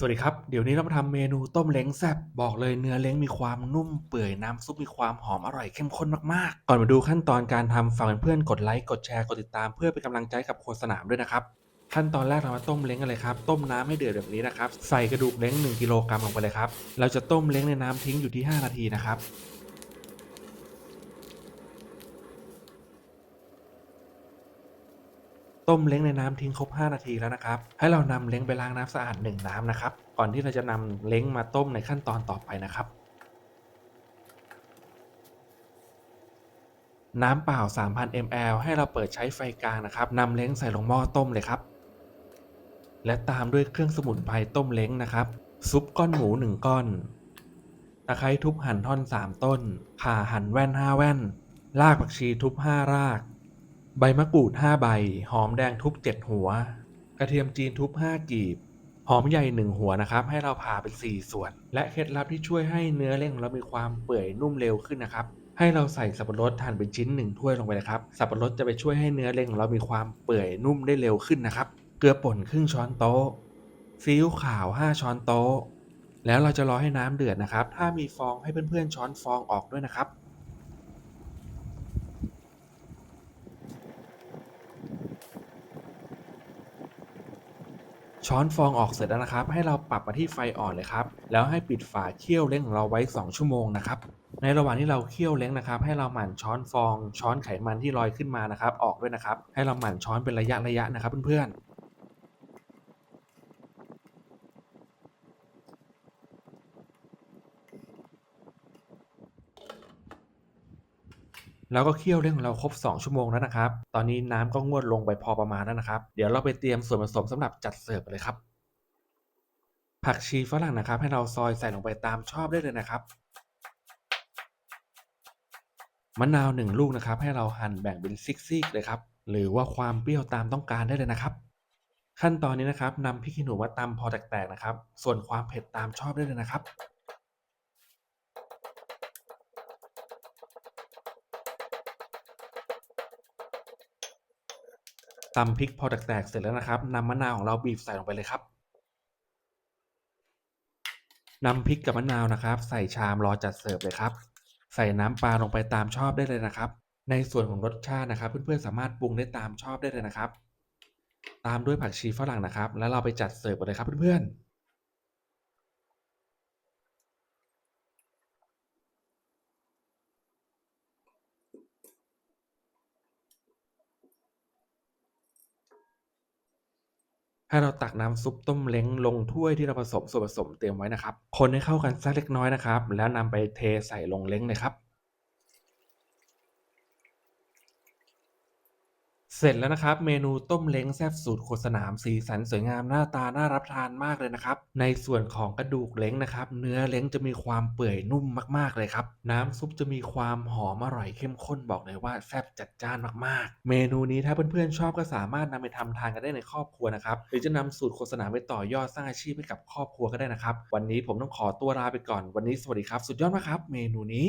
สวัสดีครับ เดี๋ยวนี้เรามาทำเมนูต้มเล้งแซ่บบอกเลยเนื้อเล้งมีความนุ่มเปื่อยน้ำซุปมีความหอมอร่อยเข้มข้นมากๆ ก่อนมาดูขั้นตอนการทำฝากเพื่อนกดไลค์กดแชร์กดติดตามเพื่อเป็นกำลังใจกับโคสนามด้วยนะครับ ขั้นตอนแรกเรามาต้มเล้งกันเลยครับ ต้มน้ำให้เดือดแบบนี้นะครับ ใส่กระดูกเล้ง1กิโลกรัมลงไปเลยครับ เราจะต้มเล้งในน้ำทิ้งอยู่ที่ 5 นาทีนะครับ ต้มเล้งในน้ำทิ้งครบ 5 นาทีแล้วนะครับให้เรานำเล้งไปล้างน้ำสะอาด 1 น้ำนะครับก่อนที่เราจะนำเล้งมาต้มในขั้นตอนต่อไปนะครับ น้ำเปล่า 3,000 ml ให้เราเปิดใช้ไฟกลางนะครับนำเล้งใส่ลงหม้อต้มเลยครับ และตามด้วยเครื่องสมุนไพรต้มเล้งนะครับ ซุปก้อนหมู 1 ก้อนตะไคร้ทุบหั่นท่อน 3 ต้น ข่าหั่นแว่น 5 แว่น รากผักชีทุบ 5 ราก ใบมะกรูด 5 ใบ หอมแดงทุบ 7 หัว กระเทียมจีนทุบ 5 กีบ หอมใหญ่ 1 หัวนะครับ ให้เราผ่าเป็น 4 ส่วน และเคล็ดลับที่ช่วยให้เนื้อเล้งของเรามีความเปื่อยนุ่มเร็วขึ้นนะครับ ให้เราใส่สับปะรดหั่นเป็นชิ้น1ถ้วยลงไปนะครับ สับปะรดจะไปช่วยให้เนื้อเล้งของเรามีความเปื่อยนุ่มได้เร็วขึ้นนะครับ เกลือป่นครึ่งช้อนโต๊ะ ซีอิ๊วขาว 5 ช้อนโต๊ะ แล้วเราจะรอให้น้ำเดือดนะครับ ถ้ามีฟองให้เพื่อนๆช้อนฟองออกด้วยนะครับ ช้อนฟองออกเสร็จแล้วนะครับ ให้เราปรับมาที่ไฟอ่อนเลยครับ แล้วให้ปิดฝาเคี่ยวเล้งของเราไว้ 2 ชั่วโมงนะครับ ในระหว่างที่เราเคี่ยวเล้งนะครับ ให้เราหมั่นช้อนฟอง ช้อนไขมันที่ลอยขึ้นมานะครับ ออกด้วยนะครับ ให้เราหมั่นช้อนเป็นระยะระยะนะครับเพื่อนๆ แล้วก็เคี่ยวเล้งของเราครบ 2 ชั่วโมงแล้วนะครับ ตอนนี้น้ำก็งวดลงไปพอประมาณแล้วนะครับ เดี๋ยวเราไปเตรียมส่วนผสมสำหรับจัดเสิร์ฟเลยครับ ผักชีฝรั่งนะครับ ให้เราซอยใส่ลงไปตามชอบได้เลยนะครับ มะนาวหนึ่งลูกนะครับ ให้เราหั่นแบ่งเป็นซิกๆเลยครับ หรือว่าความเปรี้ยวตามต้องการได้เลยนะครับ ขั้นตอนนี้นะครับนำพริกขี้หนูมาตำพอแตกๆนะครับ ส่วนความเผ็ดตามชอบได้เลยนะครับ ตำพริกพอแตกๆเสร็จแล้วนะครับนำมะนาวของเราบีบใส่ลงไปเลยครับนำพริกกับมะนาวนะครับ ใส่ชามรอจัดเสิร์ฟเลยครับ ใส่น้ำปลาลงไปตามชอบได้เลยนะครับ ในส่วนของรสชาตินะครับ เพื่อนๆสามารถปรุงได้ตามชอบได้เลยนะครับ ตามด้วยผักชีฝรั่งนะครับ แล้วเราไปจัดเสิร์ฟกันเลยครับเพื่อนๆ ให้เราตักน้ำซุปต้มเล้งลงถ้วยที่เราผสมส่วนผสมเตรียมไว้นะครับ คนให้เข้ากันสักเล็กน้อยนะครับ แล้วนำไปเทใส่ลงเล้งเลยครับ เสร็จแล้วนะครับ เมนูต้มเล้งแซ่บสูตรโคสนามสีสันสวยงามหน้าตาน่ารับทานมากเลยนะครับ ในส่วนของกระดูกเล้งนะครับ เนื้อเล้งจะมีความเปื่อยนุ่มมากๆเลยครับ น้ำซุปจะมีความหอมอร่อยเข้มข้นบอกเลยว่าแซ่บจัดจ้านมากๆ เมนูนี้ถ้าเพื่อนๆชอบก็สามารถนำไปทำทานกันได้ในครอบครัวนะครับหรือจะนำสูตรโฆษณามไปต่อยอดสร้างอาชีพให้กับครอบครัวก็ได้นะครับ วันนี้ผมต้องขอตัวลาไปก่อนวันนี้สวัสดีครับ สุดยอดมากครับ เมนูนี้